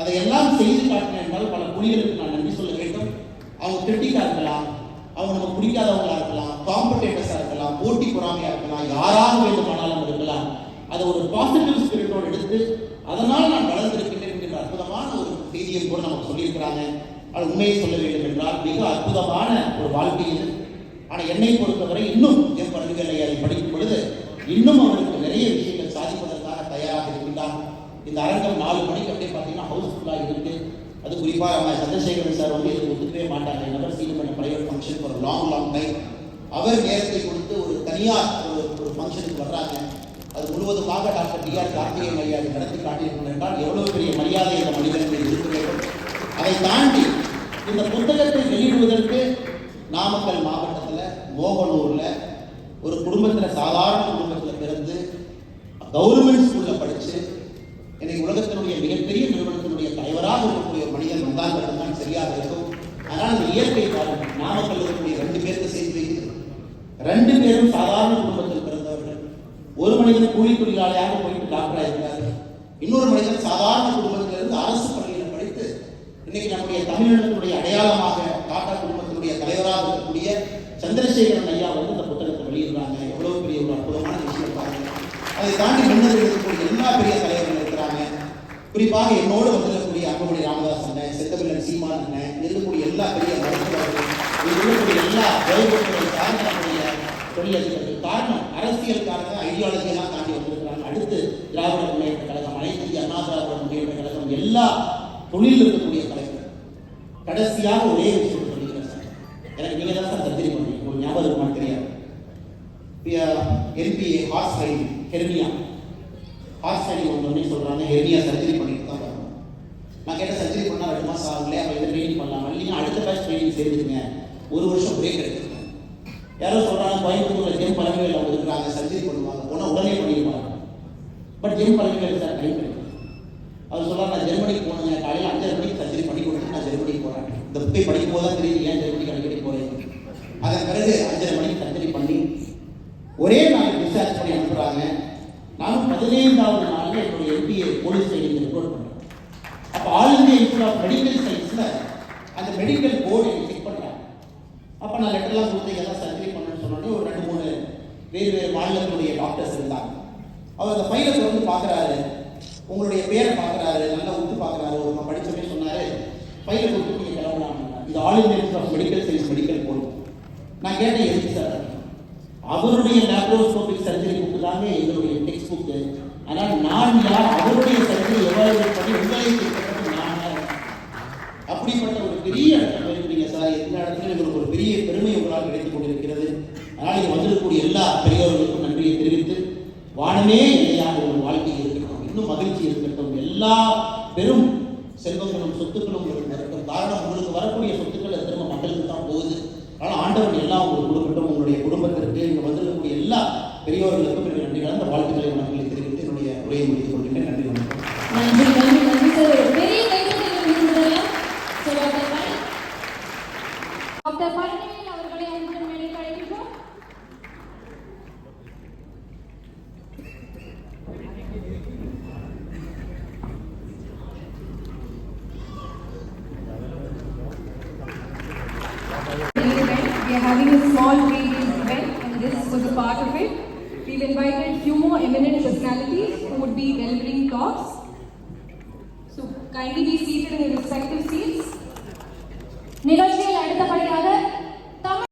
அதை எல்லாம் செய்து காட்டினேன் என்றால் பல புலிகளுக்கு நான் நன்றி சொல்ல வேண்டும். அவங்க கிரிட்டிக்கா இருக்கலாம் அவங்க நமக்கு பிடிக்காதவங்களா இருக்கலாம் காம்படேட்டர்ஸா இருக்கலாம் போட்டி பொறாமையா இருக்கலாம் யாராக வேண்டுமானாலும் இருக்கலாம். அதை ஒரு பாசிட்டிவ் ஸ்பிரிட்டோடு எடுத்து அதனால் நான் வளர்ந்திருக்கின்றேன் என்கின்ற அற்புதமான ஒரு செய்தியை கூட நமக்கு சொல்லியிருக்கிறாங்க. அது உண்மையை சொல்ல வேண்டும் என்றால் மிக அற்புதமான ஒரு வாழ்க்கை இது ஆனால் என்னை பொறுத்தவரை இன்னும் என் பள்ளிகளை அதை படிக்கும் பொழுது இன்னும் இந்த அரங்கம் நாலு மணிக்கு அப்படியே பார்த்தீங்கன்னா ஹவுஸ்ஃபுல்லாக இருக்கு அது குறிப்பாக நம்ம சந்திரசேகரன் சார் வந்து இது ஒத்துக்கவே மாட்டாங்க. நபர் சீன் பண்ண பிரைவேட் ஃபங்க்ஷன் ஒரு லாங் லாங் டைம் அவர் நேரத்தை கொடுத்து ஒரு தனியார் ஒரு ஒரு ஃபங்க்ஷனுக்கு வர்றாங்க. அது முழுவதுமாக டாக்டர் டி ஆர் கார்த்திகேயன் ஐயா அதை நடத்தி காட்டியிருக்கணும் என்றால் எவ்வளவு பெரிய மரியாதை இந்த மனிதனுக்கு இருக்க வேண்டும்? அதை தாண்டி இந்த புத்தகத்தை வெளியிடுவதற்கு நாமக்கல் மாவட்டத்தில் மோகனூரில் ஒரு குடும்பத்தில் சாதாரண குடும்பத்தில் பிறந்து கவர்மெண்ட் ஸ்கூலில் ஒரு சரியாக இருக்கும். அதனால் இந்த இயற்கை காலம் நாமக்கல் இருக்கக்கூடிய ரெண்டு பேருக்கு சேர்த்து ரெண்டு பேரும் சாதாரண குடும்பத்தில் பிறந்தவர்கள். ஒரு மனிதன் கூலி தொழிலாளியாக போயிட்டு டாக்டரா இருக்கிறாரு இன்னொரு மனிதன் சாதாரண குடும்பத்திலிருந்து அரசு பள்ளியில் படித்து இன்னைக்கு நம்முடைய தமிழினத்தினுடைய அடையாளமாக டாடா குடும்பத்தினுடைய தலைவராக இருக்கக்கூடிய சந்திரசேகரன் ஐயா வந்து இந்த புத்தகத்தை வெளியிடுறாங்க. எவ்வளவு பெரிய ஒரு அற்புதமான விஷயம் பாருங்க. அதை தாண்டி முன்னர் இருக்கக்கூடிய எல்லா பெரிய தலைவர்கள் இருக்கிறாங்க. குறிப்பாக என்னோடு வந்து அன்புமணி ராமதாஸ் அண்ணன் செத்தமிழன் சீமான் அண்ணன் இருக்கக்கூடிய எல்லா பெரிய மருத்துவர்கள் இருக்கக்கூடிய எல்லா வேலைகளை காரணம் நம்முடைய தொழிலதிபர்கள் காரணம் அரசியல் அரசியலுக்காக ஐடியாலஜியெல்லாம் தாண்டி வந்திருக்கிறாங்க. அடுத்து திராவிட முன்னேற்ற கழகம் அனைத்து இந்திய அண்ணா திராவிட முன்னேற்ற கழகம் எல்லா தொழில் இருக்கக்கூடிய தலைவர்கள் கடைசியாக ஒரே விஷயம் சொல்லிக்கிறேன் சார். எனக்கு நீங்க தான் சார் தத்திரி பண்ணுறீங்க ஒரு ஞாபகம் இருக்குமான்னு தெரியாது. LBA horse riding hernia horse riding வந்தோடனே சொல்றாங்க. ஹெர்மியா சர்ஜரி பண்ணிட்டு தான் நான் கேட்ட சர்ஜரி பண்ணா ரெண்டு மாதம் ஆகலையே அவங்க எந்த ட்ரைனிங் பண்ணலாம். இல்லைங்க அடுத்த பேட்ச் ட்ரைனிங் சேர்ந்துருங்க ஒரு வருஷம் பிரேக் எடுத்துருங்க யாரோ சொல்கிறாங்க கோயம்புத்தூரில் ஜெம் பழனிவேல் அவங்க இருக்கிறாங்க சர்ஜரி பண்ணுவாங்க. போனால் உடனே பண்ணிடுவாங்க. But GEM Palanivel sir time கிடைக்கும் அவர் சொல்கிறார் நான் ஜெர்மனிக்கு போனேங்க. காலையில் அஞ்சரை மணிக்கு சர்ஜரி பண்ணி கொடுத்து நான் ஜெர்மனிக்கு போகிறேன் இந்த புக்கை படிக்கும் போது தான் தெரியுது ஏன் ஜெர்மனிக்கு அடிக்கடி போகிறேன் அதன் பிறகு அஞ்சரை மணிக்கு சர்ஜரி பண்ணி ஒரே நாள் டிஸ்சார்ஜ் பண்ணி அனுப்புகிறாங்க நானும் பதினைந்தாவது நாளில் என்னுடைய எம்பிஏ போலீஸ் ட்ரைனிங் ரிப்போர்ட் பண்ணேன் அப்போ all India institute of medical சயின்ஸில் அந்த மெடிக்கல் போர்டு எனக்கு செக் பண்ணுறாங்க அப்போ நான் லெட்டர்லாம் கொடுத்து எல்லாம் சர்ஜரி பண்ணணும்னு சொன்னோடனே ஒரு ரெண்டு மூணு வேறு வேறு மாநிலத்தினுடைய டாக்டர்ஸ் இருந்தாங்க. அவர் அந்த ஃபைலை வந்து பார்க்குறாரு. உங்களுடைய பேரை பார்க்குறாரு. நல்லா உத்து பார்க்குறாரு. ஒரு படிச்சவே சொன்னார் ஃபைலை கொடுத்து நீங்கள் கிளம்பலாம் இது all India institute of medical science medical board நான் கேட்டேன் எதுக்கு சார் அவருடைய லேப்ரோஸ்கோபிக் சர்ஜரி புக்கு தாங்க எங்களுடைய டெக்ஸ்ட் புக்கு ஆனால் நான் யார் அவருடைய சர்ஜரி எவாலுவேட் பண்ணி உங்களை அப்படிப்பட்ட ஒரு பெரிய இடத்துல இருக்கிறீங்க சார். எந்த இடத்துல எங்களுக்கு ஒரு பெரிய பெருமை உங்களால் கிடைத்துக் கொண்டிருக்கிறது. அதனால் இங்கே வந்திருக்கக்கூடிய எல்லா பெரியவர்களுக்கும் நன்றியை தெரிவித்து வானமே இல்லையாக ஒரு வாழ்க்கை இருக்கட்டும் இன்னும் மகிழ்ச்சி இருக்கட்டும் எல்லா பெரும் செல்வங்களும் சொத்துக்களும் உங்களுக்கு காரணம் உங்களுக்கு வரக்கூடிய சொத்துக்கள் திரும்ப மக்களுக்கு தான் போகுது. ஆனால் ஆண்டவன் எல்லாம் உங்களுக்கு கொடுக்கட்டும் உங்களுடைய குடும்பத்திற்கு இங்கே வந்திருக்கக்கூடிய எல்லா பெரியவர்களுக்கும் என்னுடைய நன்றி கலந்த வாழ்த்துக்களை வணக்கங்களை தெரிவித்து என்னுடைய உரையை முடித்துக் கொள்கின்றேன். நன்றி வணக்கம். டாக்டர் பழனிவேல் அவர்களை அன்புடன் மேடைக்கு அழைக்கின்றோம் We are having a small reading event and this was a part of it. We've invited few more eminent personalities who would be delivering talks. So kindly be seated in your respective seats. நிகழ்ச்சி